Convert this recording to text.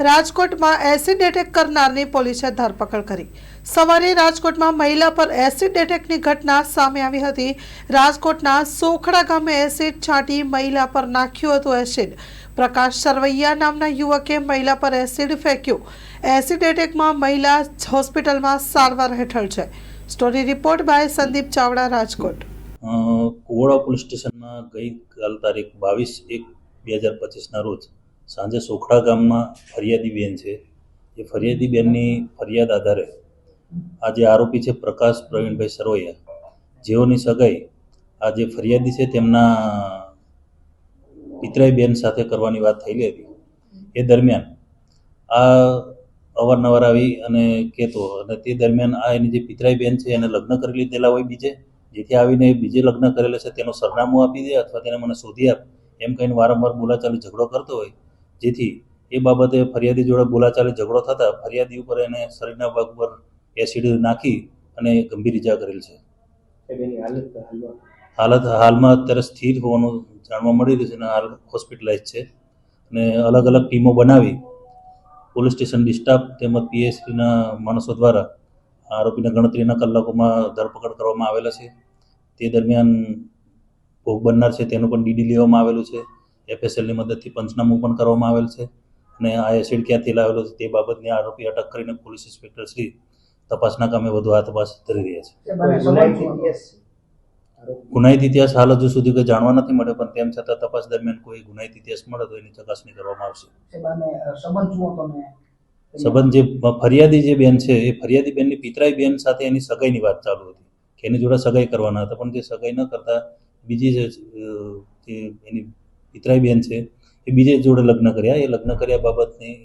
રાજકોટમાં acid attack કરનારની પોલીસે ધરપકડ કરી. સવારે રાજકોટમાં મહિલા પર એસિડ એટેકની ઘટના સામે આવી હતી. રાજકોટના સોખડા ગામે એસિડ છાંટી મહિલા પર નાખ્યું હતું એસિડ. પ્રકાશ સરવૈયા નામના યુવકે મહિલા પર એસિડ ફેંક્યું. એસિડ એટેકમાં મહિલા હોસ્પિટલમાં સારવાર હેઠળ છે. Story report by Sandeep Chavda Rajkot. Uh, Kuvada police સ્ટેશનમાં ગઈકાલ તારીખ બાવીસ એક બે હજાર પચીસના રોજ સાંજે સોખડા ગામમાં ફરિયાદી બેન છે. એ ફરિયાદી બેનની ફરિયાદ આધારે આ જે આરોપી છે પ્રકાશ પ્રવીણભાઈ સરોયા. જેઓની સગાઈ આ જે ફરિયાદી છે તેમના પિતરાઈ બેન સાથે કરવાની વાત થયેલી હતી. એ દરમિયાન આ અવારનવાર આવી અને કહેતો અને તે દરમિયાન આ એની જે પિતરાઈ બેન છે એને લગ્ન કરી લીધેલા હોય બીજે, જેથી આવીને બીજે લગ્ન કરેલા છે તેનું સરનામું આપી દે અથવા તેને મને શોધી આપ એમ કહીને વારંવાર બોલાચાલી ઝઘડો કરતો હોય. જેથી એ બાબતે ફરિયાદી જોડે બોલાચાલી ઝઘડો થતાં ફરિયાદી ઉપર એને શરીરના ભાગ પર એસિડ નાખી અને ગંભીર ઇજા કરેલ છે. હાલત હાલમાં? અત્યારે સ્થિર હોવાનું જાણવા મળી રહ્યું છે અને હાલ હોસ્પિટલાઇઝ છે. અને અલગ અલગ ટીમો બનાવી પોલીસ સ્ટેશન ડિસ્ટાફ તેમજ પીએસસીના માણસો દ્વારા આરોપીને ગણતરીના કલાકોમાં ધરપકડ કરવામાં આવેલા છે. તે દરમિયાન ભોગ બનનાર છે તેનું પણ ડીડી લેવામાં આવેલું છે. એફએસએલની મદદથી પંચનામું પણ કરવામાં આવેલ છે અને આ એસિડ ક્યાંથી લાવેલો છે તે બાબતની આરોપી અટક કરીને પોલીસ ઇન્સ્પેક્ટર શ્રી તપાસના કામે વધુ આ તપાસ કરી રહ્યા છે. ગુનાહિત ઇતિહાસ હાલ હજુ સુધી કોઈ જાણવા નથી મળે પણ તેમ છતાં તપાસ દરમિયાન કોઈ ગુનાહિત ઇતિહાસ મળે તો એની ચકાસણી કરવામાં આવશે. સંબંધ જે ફરિયાદી જે બેન છે એ ફરિયાદી બેનની પિતરાઈ બેન સાથે એની સગાઈની વાત ચાલુ હતી કે એની જોડે સગાઈ કરવાના હતા પણ જે સગાઈ ન કરતા બીજી જે એની પિતરાઈ બેન છે એ બીજે જોડે લગ્ન કર્યા એ લગ્ન કર્યા બાબતની.